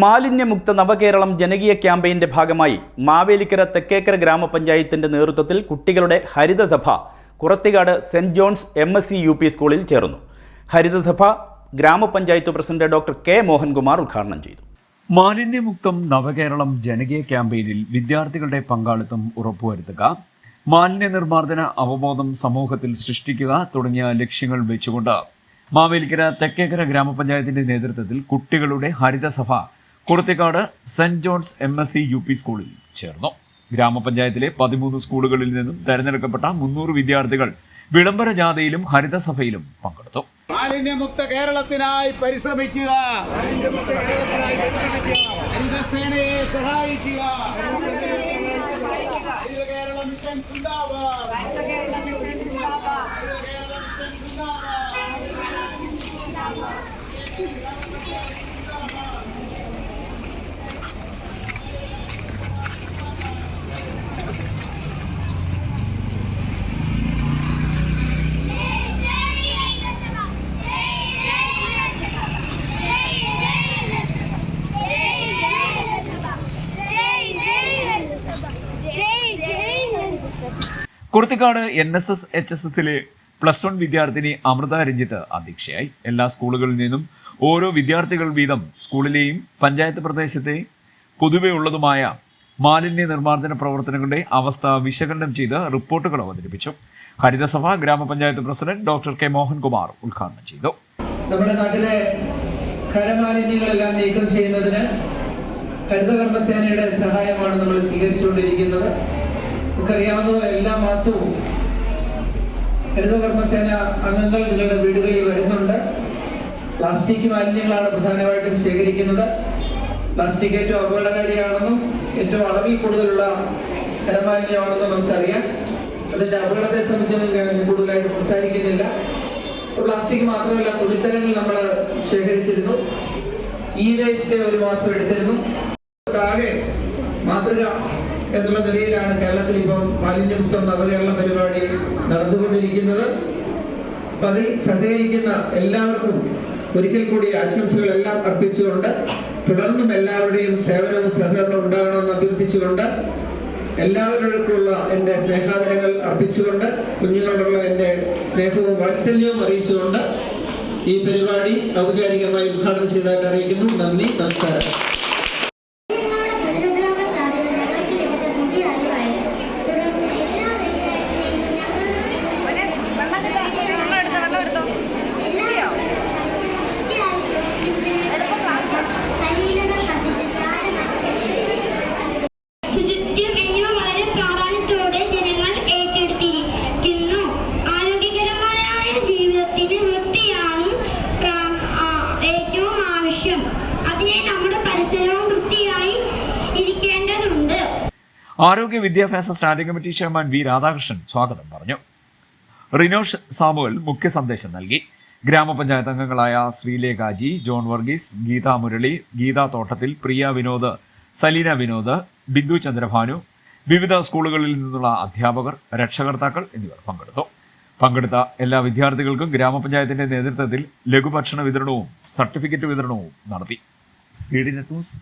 മാലിന്യമുക്ത നവകേരളം ജനകീയ ക്യാമ്പയിന്റെ ഭാഗമായി മാവേലിക്കര തെക്കേക്കര ഗ്രാമപഞ്ചായത്തിന്റെ നേതൃത്വത്തിൽ കുട്ടികളുടെ ഹരിതസഭ Kurathikad saint John's M S C U P സ്കൂളിൽ ചേർന്നു. ഹരിതസഭ ഗ്രാമപഞ്ചായത്ത് പ്രസിഡന്റ് ഡോക്ടർ കെ മോഹൻകുമാർ ഉദ്ഘാടനം ചെയ്തു. മാലിന്യമുക്തം നവകേരളം ജനകീയ ക്യാമ്പയിനിൽ വിദ്യാർത്ഥികളുടെ പങ്കാളിത്തം ഉറപ്പുവരുത്തുക മാലിന്യ നിർമ്മാർജന അവബോധം സമൂഹത്തിൽ സൃഷ്ടിക്കുക തുടങ്ങിയ ലക്ഷ്യങ്ങൾ വെച്ചുകൊണ്ട് മാവേലിക്കര തെക്കേക്കര ഗ്രാമപഞ്ചായത്തിന്റെ നേതൃത്വത്തിൽ കുട്ടികളുടെ ഹരിതസഭ Kurathikad saint John's M S C U P സ്കൂളിൽ ചേർന്നു. ഗ്രാമപഞ്ചായത്തിലെ പതിമൂന്ന് സ്കൂളുകളിൽ നിന്നും തെരഞ്ഞെടുക്കപ്പെട്ട മുന്നൂറ് വിദ്യാർത്ഥികൾ വിളംബര ജാഥയിലും ഹരിതസഭയിലും പങ്കെടുത്തു. മാലിന്യമുക്ത കേരളത്തിനായി പരിശ്രമിക്കുക. Haritha Kerala Kurathikad N S S H S എസിലെ പ്ലസ് വൺ വിദ്യാർത്ഥിനി അമൃത രഞ്ജിത്ത് അധ്യക്ഷയായി. എല്ലാ സ്കൂളുകളിൽ നിന്നും ഓരോ വിദ്യാർത്ഥികൾ വീതം സ്കൂളിലെയും പഞ്ചായത്ത് പ്രദേശത്തെ പൊതുവെ ഉള്ളതുമായ മാലിന്യ നിർമ്മാർജന പ്രവർത്തനങ്ങളുടെ അവസ്ഥ വിശകലനം ചെയ്ത് റിപ്പോർട്ടുകൾ അവതരിപ്പിച്ചു. ഹരിതസഭ ഗ്രാമപഞ്ചായത്ത് പ്രസിഡന്റ് ഡോക്ടർ കെ മോഹൻകുമാർ ഉദ്ഘാടനം ചെയ്തു. നമ്മുടെ നാട്ടിലെ ഖരമാലിന്യങ്ങളെല്ലാം നീക്കം ചെയ്യുന്നതിന് ഹരിതകർമ്മസേനയുടെ സഹായമാണ് നമ്മൾ സ്വീകരിച്ചുകൊണ്ടിരിക്കുന്നത്. നമുക്കറിയാവുന്ന എല്ലാ മാസവും ഹരിതകർമ്മസേന അംഗങ്ങൾ നിങ്ങളുടെ വീടുകളിൽ വരുന്നുണ്ട്. പ്ലാസ്റ്റിക് മാലിന്യങ്ങളാണ് പ്രധാനമായിട്ടും ശേഖരിക്കുന്നത്. പ്ലാസ്റ്റിക് ഏറ്റവും അപകടകാരിയാണെന്നും ഏറ്റവും അളവിൽ കൂടുതലുള്ള ഖരമാലിന്യമാണെന്നും നമുക്കറിയാം. അതിന്റെ അപകടത്തെ സംബന്ധിച്ച് കൂടുതലായിട്ട് സംസാരിക്കുന്നില്ല. പ്ലാസ്റ്റിക് മാത്രമല്ല തുണിത്തരങ്ങൾ നമ്മൾ ശേഖരിച്ചിരുന്നു. ഈ വേസ്റ്റ് ഒരു മാസം എടുത്തിരുന്നു. താഴെ മാതൃക എന്നുള്ള നിലയിലാണ് കേരളത്തിൽ ഇപ്പം മാലിന്യമുക്തം നവകേരളം പരിപാടി നടന്നുകൊണ്ടിരിക്കുന്നത്. അപ്പൊ അതിൽ സഹകരിക്കുന്ന എല്ലാവർക്കും ഒരിക്കൽ കൂടി ആശംസകളെല്ലാം അർപ്പിച്ചുകൊണ്ട് തുടർന്നും എല്ലാവരുടെയും സേവനവും സഹകരണവും ഉണ്ടാകണമെന്ന് അഭ്യർത്ഥിച്ചുകൊണ്ട് എല്ലാവരോടൊപ്പമുള്ള എന്റെ സ്നേഹാദരങ്ങൾ അർപ്പിച്ചുകൊണ്ട് കുഞ്ഞുങ്ങളോടുള്ള എന്റെ സ്നേഹവും വാത്സല്യവും അറിയിച്ചുകൊണ്ട് ഈ പരിപാടി ഔപചാരികമായി ഉദ്ഘാടനം ചെയ്തതായിട്ട് അറിയിക്കുന്നു. നന്ദി നമസ്കാരം. ആരോഗ്യ വിദ്യാഭ്യാസ standing committee chairman V Radhakrishnan സ്വാഗതം പറഞ്ഞു. റിനോഷ് സാമുവൽ മുഖ്യ സന്ദേശം നൽകി. ഗ്രാമപഞ്ചായത്ത് അംഗങ്ങളായ ശ്രീലേഖാജി ജോൺ വർഗീസ് ഗീതാ മുരളി ഗീതാ തോട്ടത്തിൽ പ്രിയ വിനോദ് സലീന വിനോദ് ബിന്ദു ചന്ദ്രഭാനു വിവിധ സ്കൂളുകളിൽ നിന്നുള്ള അധ്യാപകർ രക്ഷകർത്താക്കൾ എന്നിവർ പങ്കെടുത്തു. പങ്കെടുത്ത എല്ലാ വിദ്യാർത്ഥികൾക്കും ഗ്രാമപഞ്ചായത്തിന്റെ നേതൃത്വത്തിൽ ലഘുഭക്ഷണ വിതരണവും സർട്ടിഫിക്കറ്റ് വിതരണവും നടത്തി. C news